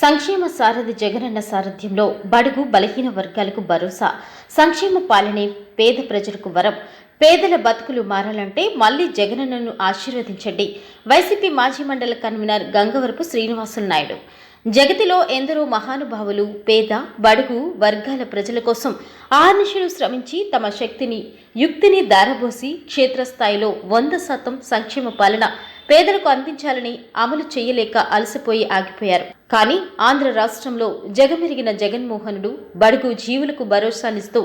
సంక్షేమ సారథి జగనన్న సారథ్యంలో బడుగు బలహీన వర్గాలకు భరోసా సంక్షేమ పాలనే పేద ప్రజలకు వరం. పేదల బతుకులు మారాలంటే మళ్ళీ జగనన్నను ఆశీర్వదించండి. వైసీపీ మాజీ మండల కన్వీనర్ గంగవరపు శ్రీనివాసులు నాయుడు. జగతిలో ఎందరో మహానుభావులు పేద బడుగు వర్గాల ప్రజల కోసం ఆనిషులు శ్రమించి తమ శక్తిని యుక్తిని దారబోసి క్షేత్రస్థాయిలో వంద శాతం సంక్షేమ పాలన పేదలకు అందించాలని అమలు చేయలేక అలసిపోయి ఆగిపోయారు. కానీ ఆంధ్ర రాష్ట్రంలో జగమెరిగిన జగన్మోహనుడు బడుగు జీవులకు భరోసానిస్తూ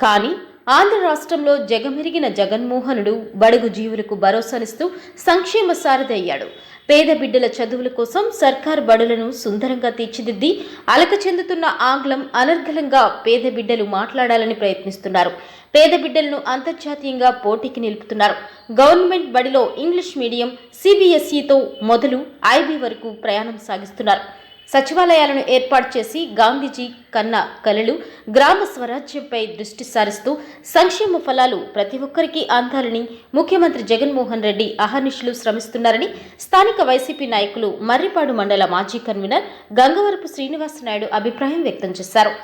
కానీ ఆంధ్ర రాష్ట్రంలో జగమెరిగిన జగన్మోహనుడు బడుగు జీవులకు భరోసానిస్తూ సంక్షేమ సారథి అయ్యాడు. పేద బిడ్డల చదువుల కోసం సర్కార్ బడులను సుందరంగా తీర్చిదిద్ది అలక చెందుతున్న ఆంగ్లం అనర్గలంగా పేద బిడ్డలు మాట్లాడాలని ప్రయత్నిస్తున్నారు. పేద బిడ్డలను అంతర్జాతీయంగా పోటీకి నిలుపుతున్నారు. గవర్నమెంట్ బడిలో ఇంగ్లీష్ మీడియం సిబిఎస్ఈతో మొదలు ఐబీ వరకు ప్రయాణం సాగిస్తున్నారు. సచివాలయాలను ఏర్పాటు చేసి గాంధీజీ కన్న కలలు గ్రామ స్వరాజ్యంపై దృష్టి సారిస్తూ సంక్షేమ ఫలాలు ప్రతి ఒక్కరికి అందాలని ముఖ్యమంత్రి జగన్మోహన్ రెడ్డి అహర్నిశలు శ్రమిస్తున్నారని స్థానిక వైసీపీ నాయకులు మర్రిపాడు మండల మాజీ కన్వీనర్ గంగవరపు శ్రీనివాసనాయుడు అభిప్రాయం వ్యక్తం చేశారు.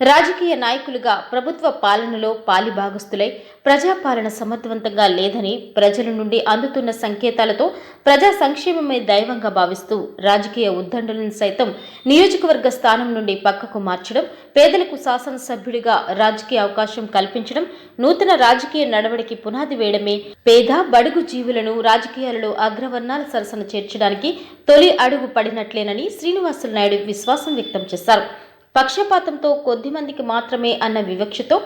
రాజకీయ నాయకులుగా ప్రభుత్వ పాలనలో పాలిభాగస్తులై ప్రజాపాలన సమర్థవంతంగా లేదని ప్రజల నుండి అందుతున్న సంకేతాలతో ప్రజా సంక్షేమమే దైవంగా భావిస్తూ రాజకీయ ఉద్దండలను సైతం నియోజకవర్గ స్థానం నుండి పక్కకు మార్చడం పేదలకు శాసనసభ్యుడిగా రాజకీయ అవకాశం కల్పించడం నూతన రాజకీయ నడవడికి పునాది వేయడమే పేద బడుగు జీవులను రాజకీయాలలో అగ్రవర్ణాల సరసన చేర్చడానికి తొలి అడుగు పడినట్లేనని శ్రీనివాసులు నాయుడు విశ్వాసం వ్యక్తం చేశారు. పక్షపాతంతో కొద్ది మందికి మాత్రమే అన్న వివక్షతో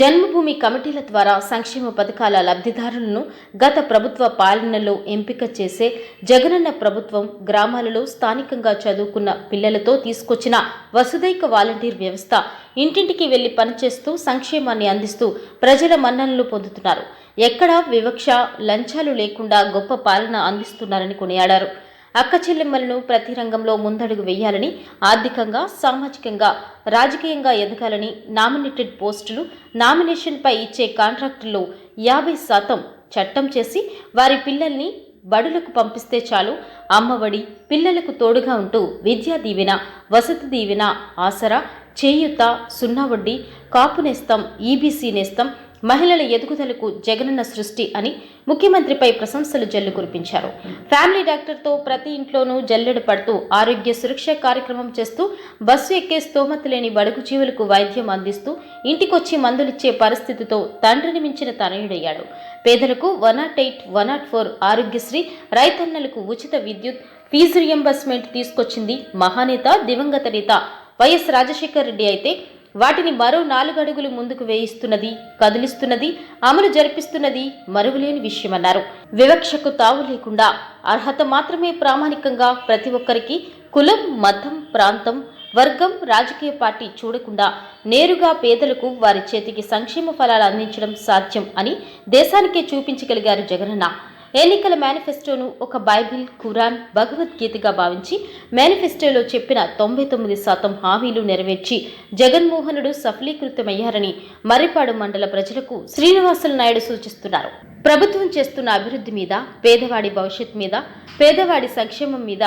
జన్మభూమి కమిటీల ద్వారా సంక్షేమ పథకాల లబ్ధిదారులను గత ప్రభుత్వ పాలనలో ఎంపిక చేసే జగనన్న ప్రభుత్వం గ్రామాలలో స్థానికంగా చదువుకున్న పిల్లలతో తీసుకొచ్చిన వసుదైక వాలంటీర్ వ్యవస్థ ఇంటింటికి వెళ్ళి పనిచేస్తూ సంక్షేమాన్ని అందిస్తూ ప్రజల మన్ననలు పొందుతున్నారు. ఎక్కడా వివక్ష లంచాలు లేకుండా గొప్ప పాలన అందిస్తున్నారని కొనియాడారు. అక్క చెల్లెమ్మలను ప్రతి రంగంలో ముందడుగు వేయాలని ఆర్థికంగా సామాజికంగా రాజకీయంగా ఎదగాలని నామినేటెడ్ పోస్టులు నామినేషన్పై ఇచ్చే కాంట్రాక్టుల్లో యాభై శాతం చట్టం చేసి వారి పిల్లల్ని బడులకు పంపిస్తే చాలు. అమ్మఒడి పిల్లలకు తోడుగా ఉంటూ విద్యా దీవెన వసతి దీవెన ఆసరా చేయుత సున్నా వడ్డీ కాపు నేస్తం ఈబీసీ నేస్తం మహిళల ఎదుగుదలకు జగనన్న సృష్టి అని ముఖ్యమంత్రిపై ప్రశంసలు జల్లు కురిపించారు. ఫ్యామిలీ డాక్టర్తో ప్రతి ఇంట్లోనూ జల్లెడు పడుతూ ఆరోగ్య సురక్ష కార్యక్రమం చేస్తూ బస్సు ఎక్కే స్తోమత లేని బడుగు జీవులకు వైద్యం అందిస్తూ ఇంటికొచ్చి మందులిచ్చే పరిస్థితితో తండ్రిని మించిన తనయుడయ్యాడు. పేదలకు one nought eight one nought four Aarogyasri రైతన్నలకు ఉచిత విద్యుత్ ఫీజు రియంబర్స్మెంట్ తీసుకొచ్చింది మహానేత దివంగత నేత వైఎస్ రాజశేఖర్ రెడ్డి అయితే వాటిని మరో నాలుగడుగులు ముందుకు వేయిస్తున్నది కదిలిస్తున్నది అమలు జరిపిస్తున్నది మరుగులేని విషయమన్నారు. వివక్షకు తావు లేకుండా అర్హత మాత్రమే ప్రామాణికంగా ప్రతి ఒక్కరికి కులం మతం ప్రాంతం వర్గం రాజకీయ పార్టీ చూడకుండా నేరుగా పేదలకు వారి చేతికి సంక్షేమ ఫలాలు అందించడం సాధ్యం అని దేశానికే చూపించగలిగారు జగనన్న. ఎన్నికల మేనిఫెస్టోను ఒక బైబిల్ ఖురాన్ భగవద్గీతగా భావించి మేనిఫెస్టోలో చెప్పిన తొంభై తొమ్మిది శాతం హామీలు నెరవేర్చి జగన్మోహనుడు సఫలీకృతమయ్యారని మర్రిపాడు మండల ప్రజలకు శ్రీనివాసులు నాయుడు సూచిస్తున్నారు. ప్రభుత్వం చేస్తున్న అభివృద్ధి మీద పేదవాడి భవిష్యత్ మీద పేదవాడి సంక్షేమం మీద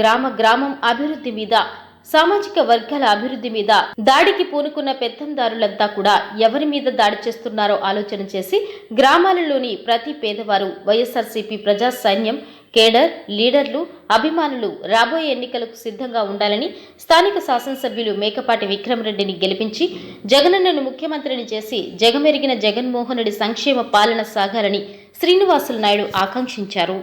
గ్రామ గ్రామం అభివృద్ధి మీద సామాజిక వర్గాల అభివృద్ధి మీద దాడికి పూనుకున్న పెత్తందారులంతా కూడా ఎవరి మీద దాడి చేస్తున్నారో ఆలోచన చేసి గ్రామాలలోని ప్రతి పేదవారు వైఎస్ఆర్సీపీ ప్రజా సైన్యం కేడర్ లీడర్లు అభిమానులు రాబోయే ఎన్నికలకు సిద్ధంగా ఉండాలని స్థానిక శాసనసభ్యులు మేకపాటి విక్రమరెడ్డిని గెలిపించి జగనన్నను ముఖ్యమంత్రిని చేసి జగమెరిగిన జగన్మోహనుడి సంక్షేమ పాలన సాగాలని శ్రీనివాసులు నాయుడు ఆకాంక్షించారు.